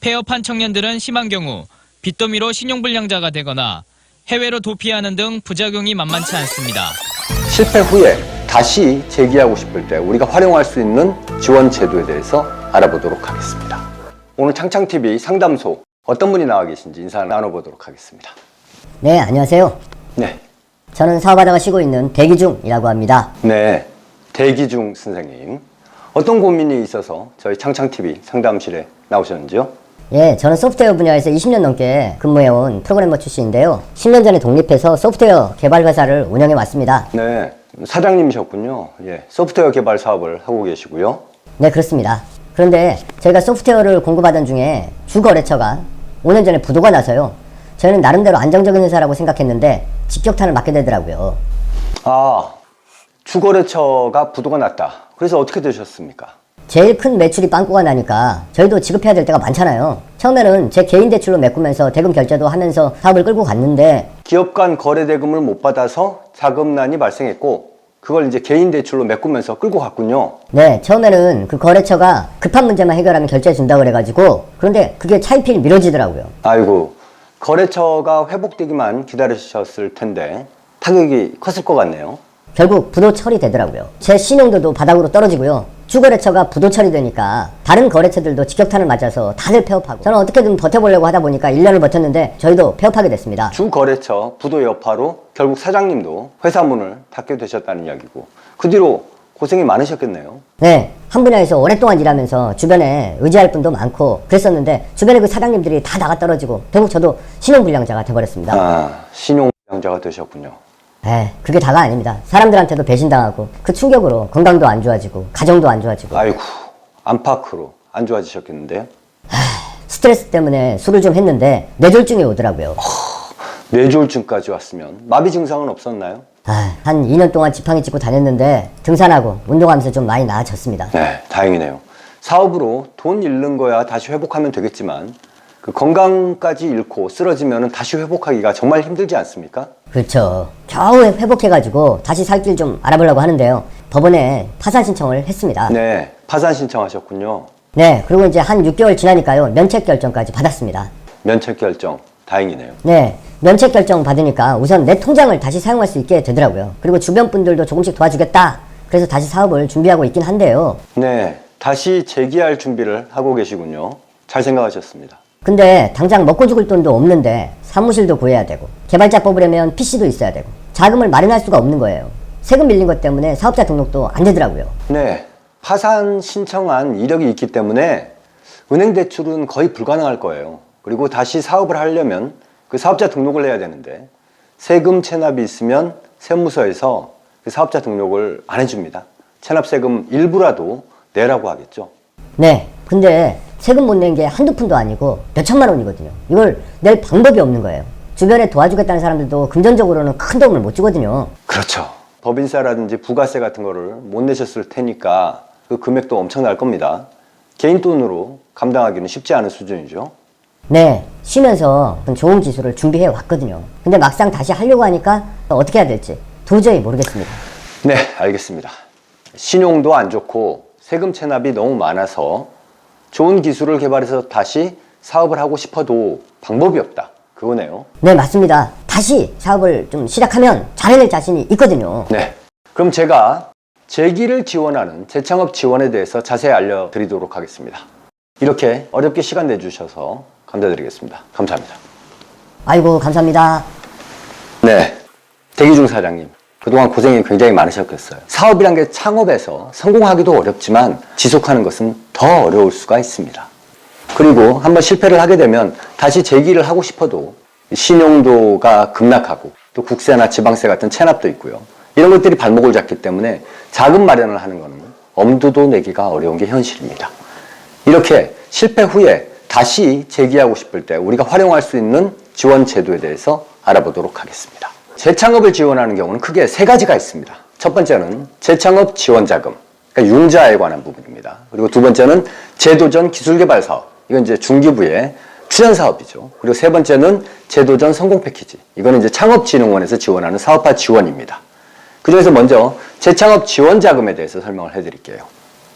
폐업한 청년들은 심한 경우 빚더미로 신용불량자가 되거나 해외로 도피하는 등 부작용이 만만치 않습니다. 실패 후에 다시 재기하고 싶을 때 우리가 활용할 수 있는 지원 제도에 대해서 알아보도록 하겠습니다. 오늘 창창TV 상담소 어떤 분이 나와 계신지 인사 나눠보도록 하겠습니다. 네, 안녕하세요. 네. 저는 사업하다가 쉬고 있는 대기 중이라고 합니다. 네. 대기 중 선생님. 어떤 고민이 있어서 저희 창창TV 상담실에 나오셨는지요? 예, 저는 소프트웨어 분야에서 20년 넘게 근무해온 프로그래머 출신인데요. 10년 전에 독립해서 소프트웨어 개발 회사를 운영해 왔습니다. 네. 사장님이셨군요. 예. 소프트웨어 개발 사업을 하고 계시고요. 네, 그렇습니다. 그런데 저희가 소프트웨어를 공급하던 중에 주거래처가 5년 전에 부도가 나서요. 저희는 나름대로 안정적인 회사라고 생각했는데 직격탄을 맞게 되더라고요. 아, 주거래처가 부도가 났다. 그래서 어떻게 되셨습니까? 제일 큰 매출이 빵꾸가 나니까 저희도 지급해야 될 때가 많잖아요. 처음에는 제 개인 대출로 메꾸면서 대금 결제도 하면서 사업을 끌고 갔는데 기업 간 거래 대금을 못 받아서 자금난이 발생했고 그걸 이제 개인 대출로 메꾸면서 끌고 갔군요. 네, 처음에는 그 거래처가 급한 문제만 해결하면 결제해 준다 그래가지고 그런데 그게 차일피일 미뤄지더라고요. 아이고 거래처가 회복되기만 기다리셨을 텐데 타격이 컸을 것 같네요. 결국 부도 처리되더라고요. 제 신용도도 바닥으로 떨어지고요. 주거래처가 부도 처리되니까 다른 거래처들도 직격탄을 맞아서 다들 폐업하고 저는 어떻게든 버텨보려고 하다 보니까 1년을 버텼는데 저희도 폐업하게 됐습니다. 주거래처 부도 여파로 결국 사장님도 회사 문을 닫게 되셨다는 이야기고 그 뒤로 고생이 많으셨겠네요. 네, 한 분야에서 오랫동안 일하면서 주변에 의지할 분도 많고 그랬었는데 주변에 그 사장님들이 다 나가 떨어지고 결국 저도 신용불량자가 돼버렸습니다. 아 신용불량자가 되셨군요. 에 그게 다가 아닙니다. 사람들한테도 배신당하고 그 충격으로 건강도 안 좋아지고 가정도 안 좋아지고 아이고 안팎으로 안 좋아지셨겠는데요. 스트레스 때문에 술을 좀 했는데 뇌졸중이 오더라고요. 뇌졸중까지 왔으면 마비 증상은 없었나요? 아, 한 2년 동안 지팡이 짚고 다녔는데 등산하고 운동하면서 좀 많이 나아졌습니다. 네, 다행이네요. 사업으로 돈 잃는 거야 다시 회복하면 되겠지만 그 건강까지 잃고 쓰러지면 다시 회복하기가 정말 힘들지 않습니까? 그렇죠. 겨우 회복해가지고 다시 살 길 좀 알아보려고 하는데요. 법원에 파산 신청을 했습니다. 네, 파산 신청하셨군요. 네, 그리고 이제 한 6개월 지나니까요. 면책 결정까지 받았습니다. 면책 결정 다행이네요. 네, 면책 결정 받으니까 우선 내 통장을 다시 사용할 수 있게 되더라고요. 그리고 주변 분들도 조금씩 도와주겠다. 그래서 다시 사업을 준비하고 있긴 한데요. 네, 다시 재기할 준비를 하고 계시군요. 잘 생각하셨습니다. 근데 당장 먹고 죽을 돈도 없는데 사무실도 구해야 되고 개발자 뽑으려면 PC도 있어야 되고 자금을 마련할 수가 없는 거예요. 세금 밀린 것 때문에 사업자 등록도 안 되더라고요. 네, 파산 신청한 이력이 있기 때문에 은행 대출은 거의 불가능할 거예요. 그리고 다시 사업을 하려면 그 사업자 등록을 해야 되는데 세금 체납이 있으면 세무서에서 그 사업자 등록을 안 해줍니다. 체납 세금 일부라도 내라고 하겠죠. 네, 근데 세금 못 낸 게 한두 푼도 아니고 몇 천만 원이거든요. 이걸 낼 방법이 없는 거예요. 주변에 도와주겠다는 사람들도 금전적으로는 큰 도움을 못 주거든요. 그렇죠. 법인세라든지 부가세 같은 거를 못 내셨을 테니까 그 금액도 엄청날 겁니다. 개인 돈으로 감당하기는 쉽지 않은 수준이죠. 네, 쉬면서 좋은 기술을 준비해 왔거든요. 근데 막상 다시 하려고 하니까 어떻게 해야 될지 도저히 모르겠습니다. 네, 알겠습니다. 신용도 안 좋고 세금 체납이 너무 많아서 좋은 기술을 개발해서 다시 사업을 하고 싶어도 방법이 없다. 그거네요. 네, 맞습니다. 다시 사업을 좀 시작하면 잘해낼 자신이 있거든요. 네. 그럼 제가 재기를 지원하는 재창업 지원에 대해서 자세히 알려드리도록 하겠습니다. 이렇게 어렵게 시간 내주셔서 감사드리겠습니다. 감사합니다. 아이고, 감사합니다. 네. 대기중 사장님. 그동안 고생이 굉장히 많으셨겠어요. 사업이란 게 창업에서 성공하기도 어렵지만 지속하는 것은 더 어려울 수가 있습니다. 그리고 한번 실패를 하게 되면 다시 재기를 하고 싶어도 신용도가 급락하고 또 국세나 지방세 같은 체납도 있고요. 이런 것들이 발목을 잡기 때문에 자금 마련을 하는 것은 엄두도 내기가 어려운 게 현실입니다. 이렇게 실패 후에 다시 재기하고 싶을 때 우리가 활용할 수 있는 지원 제도에 대해서 알아보도록 하겠습니다. 재창업을 지원하는 경우는 크게 세 가지가 있습니다. 첫 번째는 재창업 지원 자금, 그러니까 융자에 관한 부분입니다. 그리고 두 번째는 제도전 기술개발 사업, 이건 이제 중기부의 출연 사업이죠. 그리고 세 번째는 제도전 성공 패키지, 이거는 이제 창업진흥원에서 지원하는 사업화 지원입니다. 그 중에서 먼저 재창업 지원 자금에 대해서 설명을 해드릴게요.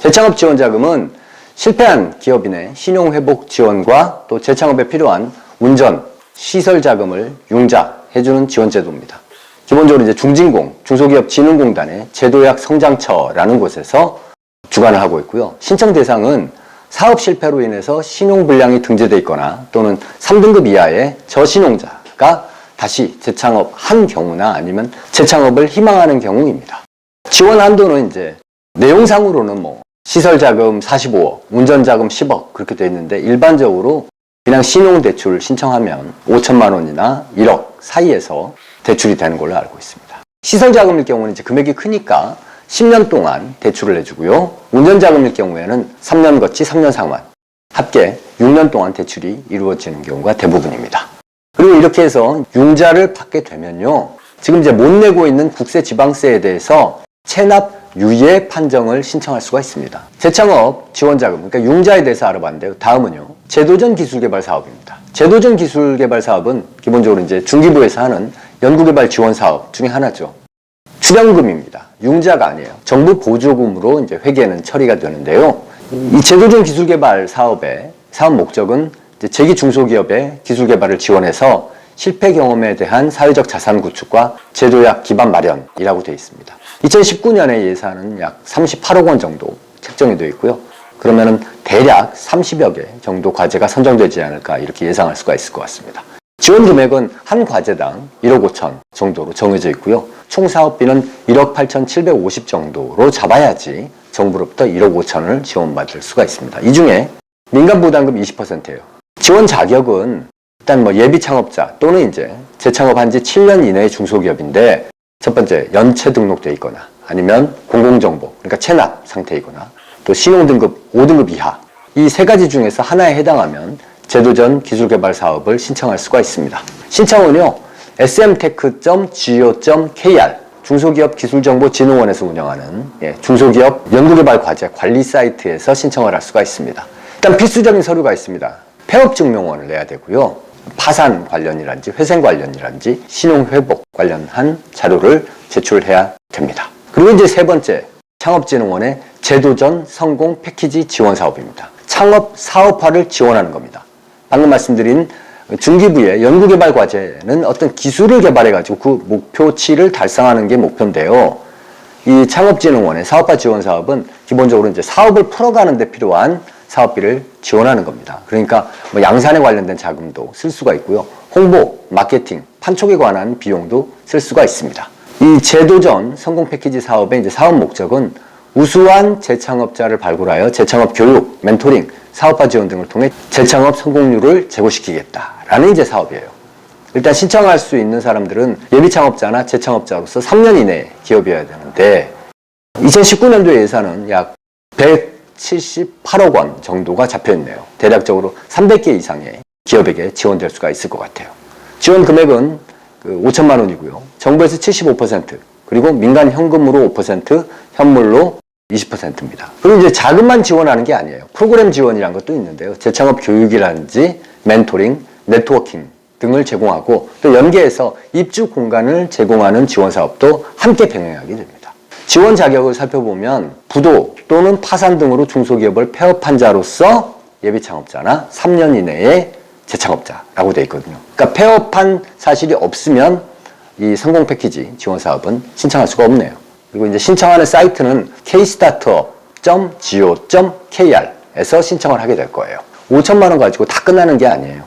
재창업 지원 자금은 실패한 기업인의 신용 회복 지원과 또 재창업에 필요한 운전, 시설 자금을 융자 해주는 지원 제도입니다. 기본적으로 이제 중진공, 중소기업 진흥공단의 제도약 성장처라는 곳에서 주관을 하고 있고요. 신청 대상은 사업 실패로 인해서 신용 불량이 등재돼 있거나 또는 3등급 이하의 저신용자가 다시 재창업 한 경우나 아니면 재창업을 희망하는 경우입니다. 지원 한도는 이제 내용상으로는 뭐 시설 자금 45억, 운전 자금 10억 그렇게 돼 있는데 일반적으로 그냥 신용 대출 신청하면 5천만 원이나 1억 사이에서 대출이 되는 걸로 알고 있습니다. 시설 자금일 경우는 이제 금액이 크니까 10년 동안 대출을 해주고요. 운전 자금일 경우에는 3년 거치 3년 상환, 합계 6년 동안 대출이 이루어지는 경우가 대부분입니다. 그리고 이렇게 해서 융자를 받게 되면요. 지금 이제 못 내고 있는 국세 지방세에 대해서 체납 유예 판정을 신청할 수가 있습니다. 재창업 지원 자금, 그러니까 융자에 대해서 알아봤는데요. 다음은요. 제도전 기술개발 사업입니다. 제도전 기술 개발 사업은 기본적으로 이제 중기부에서 하는 연구개발 지원 사업 중에 하나죠. 출연금입니다. 융자가 아니에요. 정부 보조금으로 이제 회계는 처리가 되는데요. 이 제도전 기술 개발 사업의 사업 목적은 이제 재기 중소기업의 기술 개발을 지원해서 실패 경험에 대한 사회적 자산 구축과 제도약 기반 마련이라고 되어 있습니다. 2019년에 예산은 약 38억 원 정도 책정이 되어 있고요. 그러면은 대략 30여 개 정도 과제가 선정되지 않을까 이렇게 예상할 수가 있을 것 같습니다. 지원 금액은 한 과제당 1억 5천 정도로 정해져 있고요. 총 사업비는 1억 8,750 정도로 잡아야지 정부로부터 1억 5천을 지원받을 수가 있습니다. 이 중에 민간 부담금 20%예요. 지원 자격은 일단 뭐 예비 창업자 또는 이제 재창업한 지 7년 이내의 중소기업인데 첫 번째 연체 등록돼 있거나 아니면 공공정보 그러니까 체납 상태이거나 또 신용등급 5등급 이하 이 세 가지 중에서 하나에 해당하면 제도전 기술개발 사업을 신청할 수가 있습니다. 신청은요 smtech.go.kr 중소기업 기술정보진흥원에서 운영하는 예, 중소기업 연구개발 과제 관리 사이트에서 신청을 할 수가 있습니다. 일단 필수적인 서류가 있습니다. 폐업증명원을 내야 되고요. 파산 관련이란지 회생 관련이란지 신용회복 관련한 자료를 제출해야 됩니다. 그리고 이제 세 번째 창업진흥원의 제도전 성공 패키지 지원 사업입니다. 창업 사업화를 지원하는 겁니다. 방금 말씀드린 중기부의 연구개발 과제는 어떤 기술을 개발해가지고 그 목표치를 달성하는 게 목표인데요. 이 창업진흥원의 사업화 지원 사업은 기본적으로 이제 사업을 풀어가는 데 필요한 사업비를 지원하는 겁니다. 그러니까 뭐 양산에 관련된 자금도 쓸 수가 있고요. 홍보, 마케팅, 판촉에 관한 비용도 쓸 수가 있습니다. 이 제도전 성공 패키지 사업의 이제 사업 목적은 우수한 재창업자를 발굴하여 재창업 교육, 멘토링, 사업화 지원 등을 통해 재창업 성공률을 제고시키겠다라는 이제 사업이에요. 일단 신청할 수 있는 사람들은 예비 창업자나 재창업자로서 3년 이내 기업이어야 되는데 2019년도 예산은 약 178억 원 정도가 잡혀 있네요. 대략적으로 300개 이상의 기업에게 지원될 수가 있을 것 같아요. 지원 금액은 그 5천만 원이고요. 정부에서 75% 그리고 민간 현금으로 5% 현물로 20%입니다. 그리고 이제 자금만 지원하는 게 아니에요. 프로그램 지원이라는 것도 있는데요. 재창업 교육이라든지 멘토링, 네트워킹 등을 제공하고 또 연계해서 입주 공간을 제공하는 지원 사업도 함께 병행하게 됩니다. 지원 자격을 살펴보면 부도 또는 파산 등으로 중소기업을 폐업한 자로서 예비 창업자나 3년 이내에 재창업자라고 되어 있거든요. 그러니까 폐업한 사실이 없으면 이 성공 패키지 지원 사업은 신청할 수가 없네요. 그리고 이제 신청하는 사이트는 kstartup.go.kr에서 신청을 하게 될 거예요. 5천만 원 가지고 다 끝나는 게 아니에요.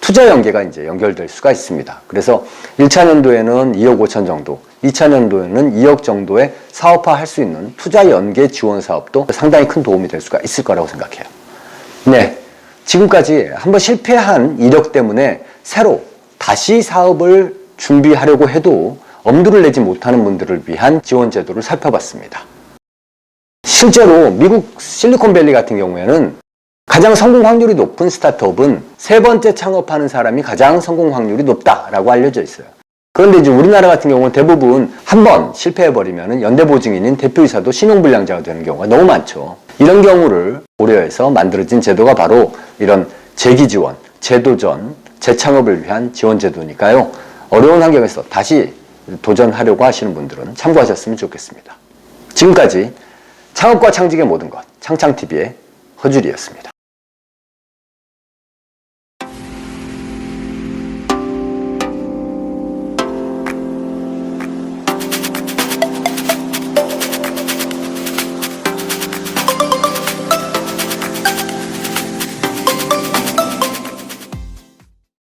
투자 연계가 이제 연결될 수가 있습니다. 그래서 1차 년도에는 2억 5천 정도, 2차 년도에는 2억 정도의 사업화 할 수 있는 투자 연계 지원 사업도 상당히 큰 도움이 될 수가 있을 거라고 생각해요. 네. 지금까지 한번 실패한 이력 때문에 새로 다시 사업을 준비하려고 해도 엄두를 내지 못하는 분들을 위한 지원 제도를 살펴봤습니다. 실제로 미국 실리콘밸리 같은 경우에는 가장 성공 확률이 높은 스타트업은 세 번째 창업하는 사람이 가장 성공 확률이 높다라고 알려져 있어요. 그런데 이제 우리나라 같은 경우는 대부분 한 번 실패해버리면 연대보증인인 대표이사도 신용불량자가 되는 경우가 너무 많죠. 이런 경우를 고려해서 만들어진 제도가 바로 이런 재기지원, 제도전, 재창업을 위한 지원 제도니까요. 어려운 환경에서 다시 도전하려고 하시는 분들은 참고하셨으면 좋겠습니다. 지금까지 창업과 창직의 모든 것, 창창TV의 허줄이었습니다.